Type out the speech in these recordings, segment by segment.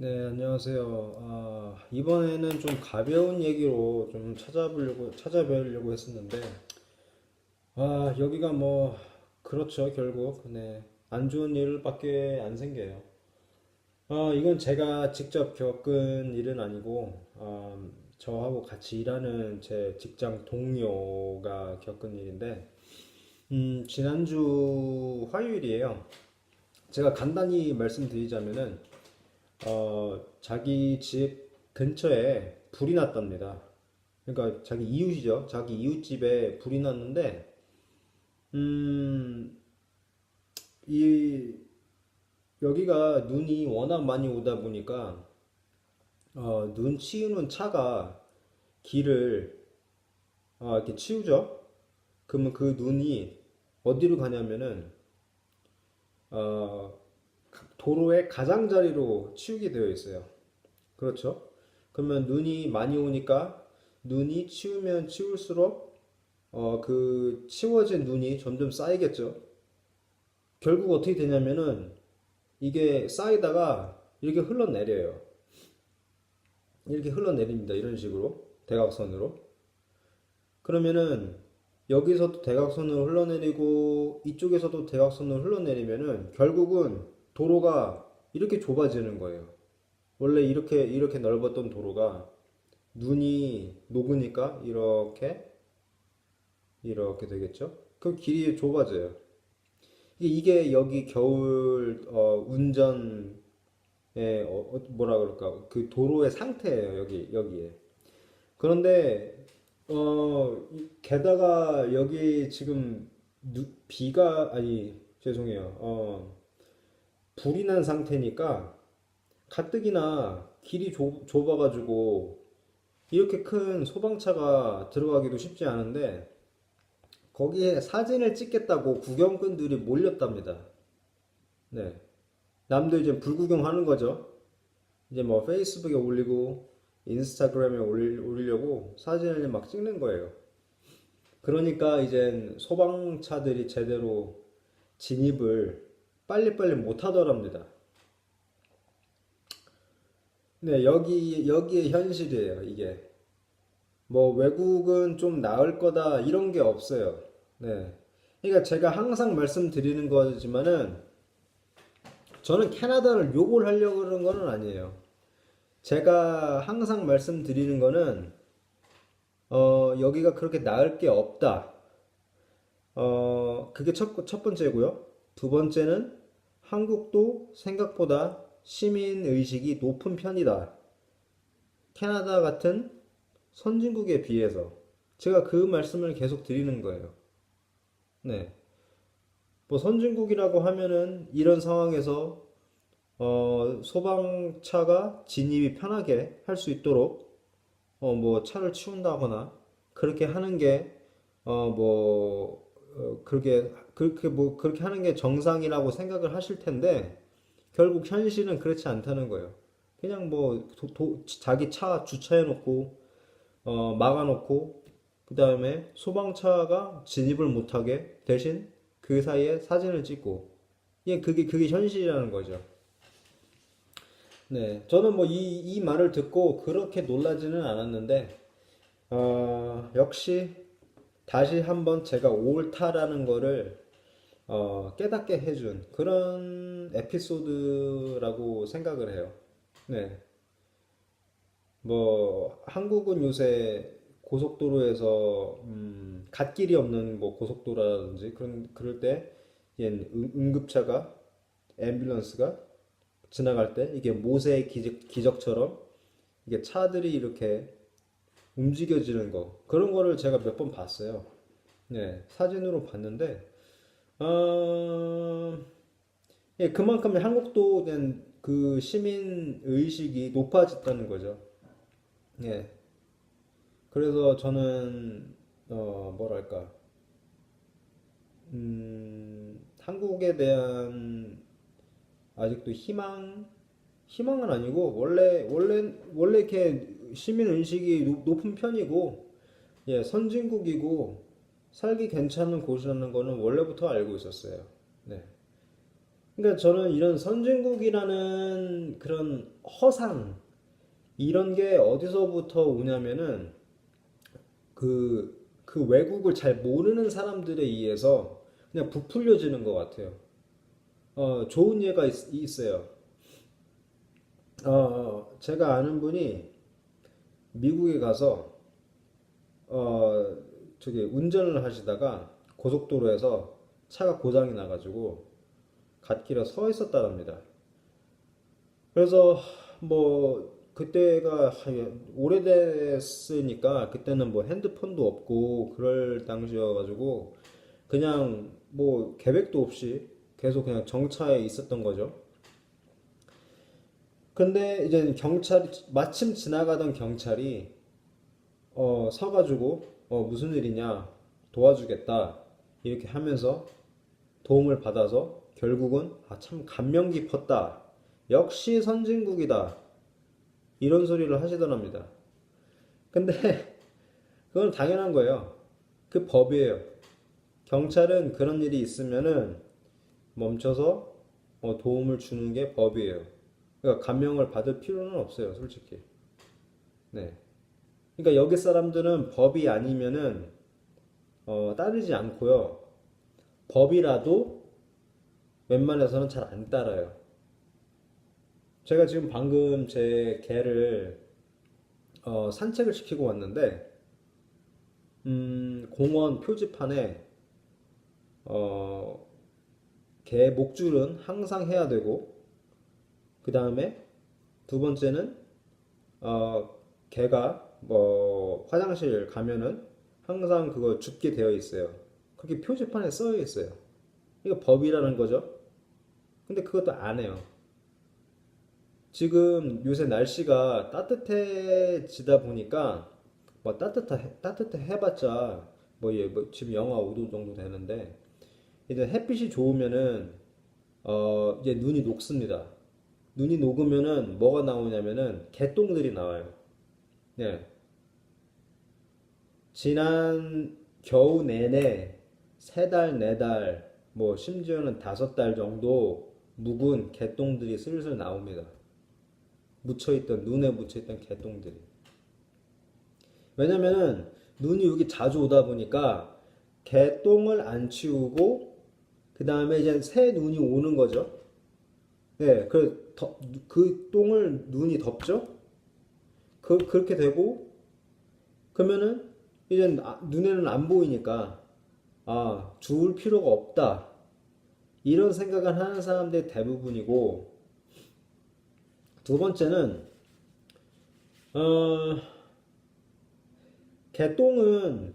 네, 안녕하세요. 아, 이번에는 좀 가벼운 얘기로 좀 찾아보려고, 찾아뵈려고 했었는데, 아, 여기가 뭐, 그렇죠, 결국. 네, 안 좋은 일밖에 안 생겨요. 아, 이건 제가 직접 겪은 일은 아니고, 아, 저하고 같이 일하는 제 직장 동료가 겪은 일인데, 음, 지난주 화요일이에요. 제가 간단히 말씀드리자면은, 어, 자기 집 근처에 불이 났답니다. 그러니까 자기 이웃이죠. 자기 이웃집에 불이 났는데, 음, 이, 여기가 눈이 워낙 많이 오다 보니까, 어, 눈 치우는 차가 길을, 아, 이렇게 치우죠? 그러면 그 눈이 어디로 가냐면은, 어, 도로의 가장자리로 치우게 되어 있어요. 그렇죠? 그러면 눈이 많이 오니까 눈이 치우면 치울수록 어, 그 치워진 눈이 점점 쌓이겠죠. 결국 어떻게 되냐면은 이게 쌓이다가 이렇게 흘러내려요. 이렇게 흘러내립니다. 이런 식으로 대각선으로. 그러면은 여기서도 대각선으로 흘러내리고 이쪽에서도 대각선으로 흘러내리면은 결국은 도로가 이렇게 좁아지는 거예요. 원래 이렇게 이렇게 넓었던 도로가 눈이 녹으니까 이렇게 이렇게 되겠죠? 그럼 길이 좁아져요. 이게, 여기 겨울 어, 운전의 어, 어, 뭐라 그럴까 그 도로의 상태예요. 여기 여기에. 그런데 어 이- 게다가 여기 지금 누- 비가 아니 죄송해요. 어 불이 난 상태니까 가뜩이나 길이 좁, 좁아가지고 이렇게 큰 소방차가 들어가기도 쉽지 않은데 거기에 사진을 찍겠다고 구경꾼들이 몰렸답니다. 네. 남들 이제 불구경하는 거죠. 이제 뭐 페이스북에 올리고 인스타그램에 올리, 올리려고 사진을 막 찍는 거예요. 그러니까 이젠 소방차들이 제대로 진입을 빨리빨리 못 하더랍니다. 네, 여기, 여기에 현실이에요, 이게. 뭐, 외국은 좀 나을 거다, 이런 게 없어요. 네. 그러니까 제가 항상 말씀드리는 거지만은, 저는 캐나다를 욕을 하려고 그러는 거는 아니에요. 제가 항상 말씀드리는 거는, 어, 여기가 그렇게 나을 게 없다. 어, 그게 첫, 첫 번째고요. 두 번째는 한국도 생각보다 시민 의식이 높은 편이다. 캐나다 같은 선진국에 비해서. 제가 그 말씀을 계속 드리는 거예요. 네. 뭐 선진국이라고 하면은 이런 상황에서 어, 소방차가 진입이 편하게 할 수 있도록 어, 뭐 차를 치운다거나 그렇게 하는 게 어, 뭐 어, 그렇게 그렇게 뭐 그렇게 하는 게 정상이라고 생각을 하실 텐데 결국 현실은 그렇지 않다는 거예요. 그냥 뭐 도- 도- 자기 차 주차해 놓고 어, 막아 놓고 그 다음에 소방차가 진입을 못하게 대신 그 사이에 사진을 찍고 예 그게 그게 현실이라는 거죠. 네, 저는 뭐 이 이 말을 듣고 그렇게 놀라지는 않았는데 어, 역시 다시 한번 제가 옳다라는 거를 어, 깨닫게 해준 그런 에피소드라고 생각을 해요. 네. 뭐, 한국은 요새 고속도로에서, 음, 갓길이 없는 뭐 고속도로라든지 그런, 그럴 때, 예, 응- 응급차가, 앰뷸런스가 지나갈 때 이게 모세의 기적, 기적처럼 이게 차들이 이렇게 움직여지는 거. 그런 거를 제가 몇 번 봤어요. 네, 사진으로 봤는데, 어, 예, 그만큼 한국도 된그 시민 의식이 높아졌다는 거죠. 예. 그래서 저는 어, 뭐랄까, 음, 한국에 대한 아직도 희망, 희망은 아니고 원래 원래 원래 이렇게 시민 의식이 높- 높은 편이고, 예, 선진국이고 살기 괜찮은 곳이라는 거는 원래부터 알고 있었어요. 네. 그러니까 저는 이런 선진국이라는 그런 허상 이런 게 어디서부터 오냐면은 그, 그 외국을 잘 모르는 사람들에 의해서 그냥 부풀려지는 것 같아요. 어, 좋은 예가 있, 있어요. 어, 제가 아는 분이 미국에 가서 어, 저기 운전을 하시다가 고속도로에서 차가 고장이 나가지고 갓길에 서 있었다랍니다. 그래서 뭐 그때가 한- 오래됐으니까 그때는 뭐 핸드폰도 없고 그럴 당시여가지고 그냥 뭐 계획도 없이 계속 그냥 정차에 있었던 거죠. 근데 이제 경찰이 마침 지나가던 경찰이 어 서가지고 어 무슨 일이냐 도와주겠다 이렇게 하면서 도움을 받아서 결국은 아 참 감명 깊었다 역시 선진국이다 이런 소리를 하시더랍니다. 근데 그건 당연한 거예요. 그 법이에요. 경찰은 그런 일이 있으면은 멈춰서 어, 도움을 주는 게 법이에요. 그러니까 감명을 받을 필요는 없어요, 솔직히. 네. 그러니까 여기 사람들은 법이 아니면은 어, 따르지 않고요. 법이라도 웬만해서는 잘 안 따라요. 제가 지금 방금 제 개를 어, 산책을 시키고 왔는데 음, 공원 표지판에 어, 개 목줄은 항상 해야 되고 그 다음에 두 번째는 어, 개가 뭐 화장실 가면은 항상 그거 줍게 되어 있어요. 그렇게 표지판에 써 있어요. 이거 법이라는 거죠. 근데 그것도 안 해요. 지금 요새 날씨가 따뜻해지다 보니까 뭐 따뜻해 따뜻해 해봤자 뭐, 예, 뭐 지금 영하 5도 정도 되는데 이제 햇빛이 좋으면은 어 이제 눈이 녹습니다. 눈이 녹으면은 뭐가 나오냐면은 개똥들이 나와요. 네. 지난 겨우 내내 세 달, 네 달, 뭐 심지어는 다섯 달 정도 묵은 개똥들이 슬슬 나옵니다. 묻혀있던 눈에 묻혀있던 개똥들이. 왜냐면은 눈이 여기 자주 오다 보니까 개똥을 안 치우고 그 다음에 이제 새 눈이 오는 거죠. 네, 그, 더- 그 똥을 눈이 덮죠. 그 그렇게 되고 그러면은 이제 아- 눈에는 안 보이니까 아 주울 필요가 없다 이런 생각을 하는 사람들이 대부분이고 두 번째는 어 개똥은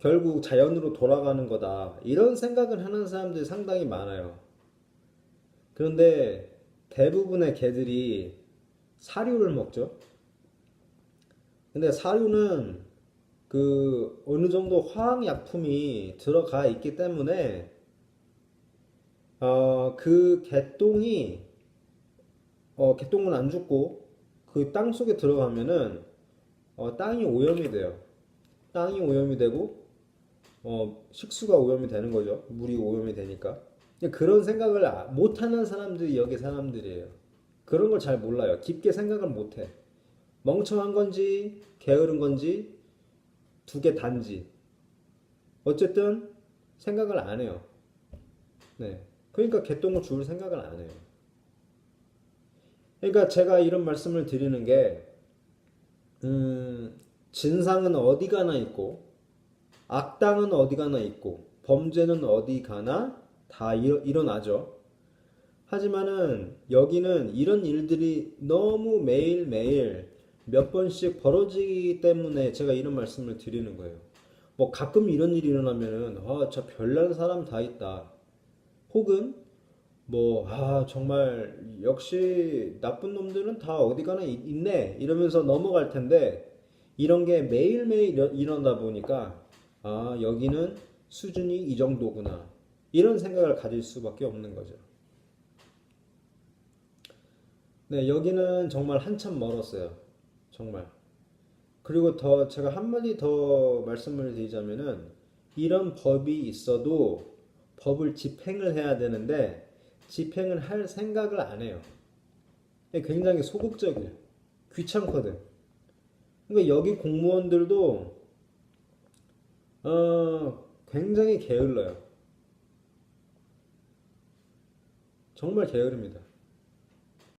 결국 자연으로 돌아가는 거다 이런 생각을 하는 사람들이 상당히 많아요. 그런데 대부분의 개들이 사료를 먹죠. 근데 사료는 그 어느 정도 화학약품이 들어가 있기 때문에 어, 그 개똥이 어, 개똥은 안 죽고 그 땅 속에 들어가면은 어, 땅이 오염이 돼요. 땅이 오염이 되고 어, 식수가 오염이 되는 거죠. 물이 오염이 되니까. 그런 생각을 아- 못하는 사람들이 여기 사람들이에요. 그런 걸 잘 몰라요. 깊게 생각을 못해. 멍청한 건지 게으른 건지 두 개 단지. 어쨌든 생각을 안 해요. 네. 그러니까 개똥을 주울 생각을 안 해요. 그러니까 제가 이런 말씀을 드리는 게, 음, 진상은 어디 가나 있고, 악당은 어디 가나 있고, 범죄는 어디 가나 다 일, 일어나죠. 하지만은 여기는 이런 일들이 너무 매일매일 몇 번씩 벌어지기 때문에 제가 이런 말씀을 드리는 거예요. 뭐 가끔 이런 일이 일어나면은 아, 저 별난 사람 다 있다. 혹은 뭐 아, 정말 역시 나쁜 놈들은 다 어디 가나 있- 있네. 이러면서 넘어갈 텐데 이런 게 매일매일 일어- 일어나다 보니까 아, 여기는 수준이 이 정도구나. 이런 생각을 가질 수밖에 없는 거죠. 네, 여기는 정말 한참 멀었어요. 정말. 그리고 더 제가 한마디 더 말씀을 드리자면은 이런 법이 있어도 법을 집행을 해야 되는데 집행을 할 생각을 안 해요. 굉장히 소극적이에요. 귀찮거든. 그러니까 여기 공무원들도 어, 굉장히 게을러요. 정말 게으릅니다.